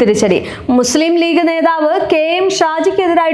തിരിച്ചടി. മുസ്ലിം ലീഗ് നേതാവ് K M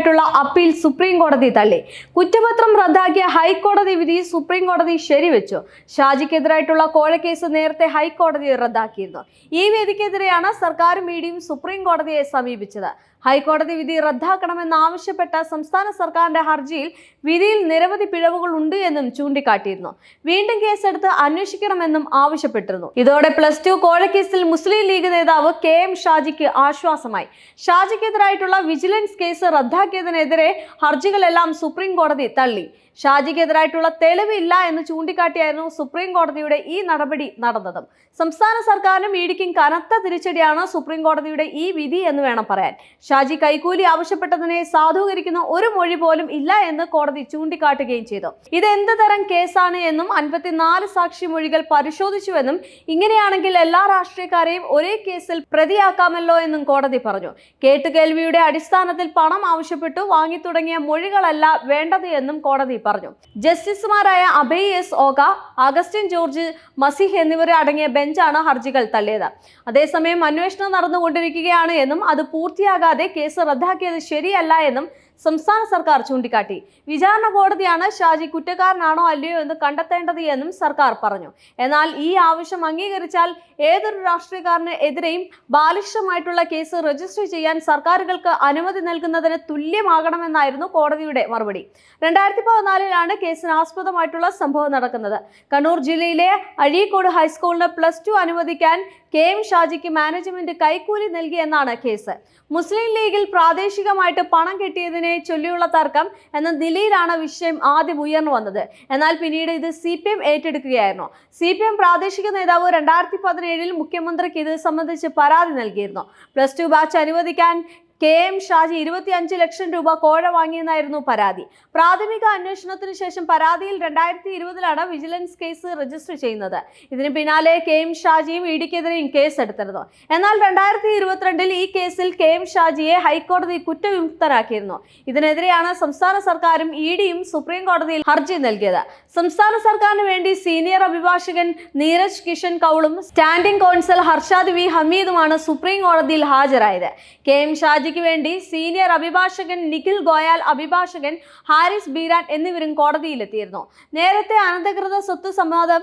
ഷാജിക്കെതിരായിട്ടുള്ള അപ്പീൽ സുപ്രീം കോടതി തള്ളി. കുറ്റപത്രം റദ്ദാക്കിയ ഹൈക്കോടതി വിധി സുപ്രീം കോടതി ശരിവെച്ചു. ഷാജിക്കെതിരായിട്ടുള്ള കോഴക്കേസ് നേരത്തെ ഹൈക്കോടതി റദ്ദാക്കിയിരുന്നു. ഈ വിധിക്കെതിരെയാണ് സർക്കാർ മീഡിയം സുപ്രീം കോടതിയെ സമീപിച്ചത്. ഹൈക്കോടതി വിധി റദ്ദാക്കണമെന്നാവശ്യപ്പെട്ട സംസ്ഥാന സർക്കാരിന്റെ ഹർജിയിൽ വിധിയിൽ നിരവധി പിഴവുകൾ ഉണ്ട് എന്നും ചൂണ്ടിക്കാട്ടിയിരുന്നു. വീണ്ടും കേസെടുത്ത് അന്വേഷിക്കണമെന്നും ആവശ്യപ്പെട്ടിരുന്നു. ഇതോടെ പ്ലസ് ടു കോഴക്കേസിൽ മുസ്ലിം ലീഗ് നേതാവ് കെ എം ഷാജിക്ക് ആശ്വാസമായി. ഷാജിക്കെതിരായിട്ടുള്ള വിജിലൻസ് കേസ് റദ്ദാക്കിയതിനെതിരെ ഹർജികളെല്ലാം സുപ്രീം കോടതി തള്ളി. ഷാജിക്കെതിരായിട്ടുള്ള തെളിവില്ല എന്ന് ചൂണ്ടിക്കാട്ടിയായിരുന്നു സുപ്രീം കോടതിയുടെ ഈ നടപടി നടന്നതും. സംസ്ഥാന സർക്കാരിനും ഇടിക്കും കനത്ത തിരിച്ചടിയാണ് സുപ്രീം കോടതിയുടെ ഈ വിധി എന്ന് വേണം പറയാൻ. ഷാജി കൈക്കൂലി ആവശ്യപ്പെട്ടതിനെ സാധൂകരിക്കുന്ന ഒരു മൊഴി പോലും ഇല്ല എന്ന് കോടതി ചൂണ്ടിക്കാട്ടുകയും ചെയ്തു. ഇത് എന്ത് തരം കേസാണ് എന്നും അൻപത്തിനാല് സാക്ഷി മൊഴികൾ പരിശോധിച്ചുവെന്നും ഇങ്ങനെയാണെങ്കിൽ എല്ലാ രാഷ്ട്രീയക്കാരെയും ഒരേ കേസിൽ പ്രതിയാക്കാമല്ലോ എന്നും കോടതി പറഞ്ഞു. കേട്ടുകേൾവിയുടെ അടിസ്ഥാനത്തിൽ പണം ആവശ്യപ്പെട്ടു വാങ്ങി തുടങ്ങിയ മൊഴികളല്ല വേണ്ടത് എന്നും കോടതി പറഞ്ഞു. ജസ്റ്റിസുമാരായ Abhay S Oka Augustine George Masih എന്നിവരെ അടങ്ങിയ ബെഞ്ചാണ് ഹർജികൾ തള്ളിയത്. അതേസമയം അന്വേഷണം നടന്നുകൊണ്ടിരിക്കുകയാണ് എന്നും അത് പൂർത്തിയാകാതെ കേസ് റദ്ദാക്കിയത് ശരിയല്ല എന്നും സംസ്ഥാന സർക്കാർ ചൂണ്ടിക്കാട്ടി. വിചാരണ കോടതിയാണ് ഷാജി കുറ്റക്കാരനാണോ അല്ലയോ എന്ന് കണ്ടെത്തേണ്ടത് എന്നും സർക്കാർ പറഞ്ഞു. എന്നാൽ ഈ ആവശ്യം അംഗീകരിച്ചാൽ ഏതൊരു രാഷ്ട്രീയക്കാരന് എതിരെയും ബാലിഷ്ടമായിട്ടുള്ള കേസ് രജിസ്റ്റർ ചെയ്യാൻ സർക്കാരുകൾക്ക് അനുമതി നൽകുന്നതിന് തുല്യമാകണമെന്നായിരുന്നു കോടതിയുടെ മറുപടി. രണ്ടായിരത്തി പതിനാലിലാണ് കേസിന് ആസ്പദമായിട്ടുള്ള സംഭവം നടക്കുന്നത്. കണ്ണൂർ ജില്ലയിലെ അഴീക്കോട് ഹൈസ്കൂളിന് പ്ലസ് ടു അനുവദിക്കാൻ കെ എം ഷാജിക്ക് മാനേജ്മെന്റ് കൈക്കൂലി നൽകിയെന്നാണ് കേസ്. മുസ്ലിം ലീഗിൽ പ്രാദേശികമായിട്ട് പണം കിട്ടിയതിനെ ചൊല്ലിയുള്ള തർക്കം എന്ന നിലയിലാണ് വിഷയം ആദ്യം ഉയർന്നു വന്നത്. എന്നാൽ പിന്നീട് ഇത് സി പി എം ഏറ്റെടുക്കുകയായിരുന്നു. സി പി എം പ്രാദേശിക നേതാവ് രണ്ടായിരത്തി പതിനേഴിൽ മുഖ്യമന്ത്രിക്ക് ഇത് സംബന്ധിച്ച് പരാതി നൽകിയിരുന്നു. പ്ലസ് ടു ബാച്ച് അനുവദിക്കാൻ കെ എം ഷാജി ഇരുപത്തിയഞ്ച് ലക്ഷം രൂപ കോഴ വാങ്ങിയെന്നായിരുന്നു പരാതി. പ്രാഥമിക അന്വേഷണത്തിന് ശേഷം പരാതിയിൽ രണ്ടായിരത്തി ഇരുപതിലാണ് വിജിലൻസ് കേസ് രജിസ്റ്റർ ചെയ്യുന്നത്. ഇതിന് പിന്നാലെ കെ എം ഷാജിയും ഇഡിക്കെതിരെയും കേസ് എടുത്തിരുന്നു. എന്നാൽ രണ്ടായിരത്തി ഇരുപത്തിരണ്ടിൽ ഈ കേസിൽ കെ എം ഷാജിയെ ഹൈക്കോടതി കുറ്റവിമുക്തരാക്കിയിരുന്നു. ഇതിനെതിരെയാണ് സംസ്ഥാന സർക്കാരും ഇ ഡിയും സുപ്രീം കോടതിയിൽ ഹർജി നൽകിയത്. സംസ്ഥാന സർക്കാരിന് വേണ്ടി സീനിയർ അഭിഭാഷകൻ നീരജ് കിഷൻ കൗളും സ്റ്റാൻഡിംഗ് കോൺസൽ ഹർഷാദ് വി ഹമീദുമാണ് സുപ്രീം കോടതിയിൽ ഹാജരായത്. കെ എം ഷാജിക്ക് വേണ്ടി സീനിയർ അഭിഭാഷകൻ നിഖിൽ ഗോയാൽ അഭിഭാഷകൻ ഹാരിസ് ബീരാൻ എന്നിവരും കോടതിയിലെത്തിയിരുന്നു. നേരത്തെ അനധികൃത സ്വത്ത് സമ്മതം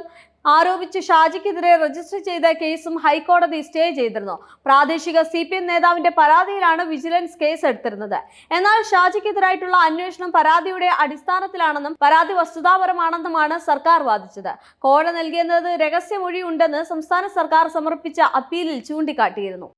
ആരോപിച്ച് ഷാജിക്കെതിരെ രജിസ്റ്റർ ചെയ്ത കേസും ഹൈക്കോടതി സ്റ്റേ ചെയ്തിരുന്നു. പ്രാദേശിക സി പി എം നേതാവിന്റെ പരാതിയിലാണ് വിജിലൻസ് കേസ് എടുത്തിരുന്നത്. എന്നാൽ ഷാജിക്കെതിരായിട്ടുള്ള അന്വേഷണം പരാതിയുടെ അടിസ്ഥാനത്തിലാണെന്നും പരാതി വസ്തുതാപരമാണെന്നുമാണ് സർക്കാർ വാദിച്ചത്. കോടതി നൽകിയെന്നത് രഹസ്യമൊഴി ഉണ്ടെന്ന് സംസ്ഥാന സർക്കാർ സമർപ്പിച്ച അപ്പീലിൽ ചൂണ്ടിക്കാട്ടിയിരുന്നു.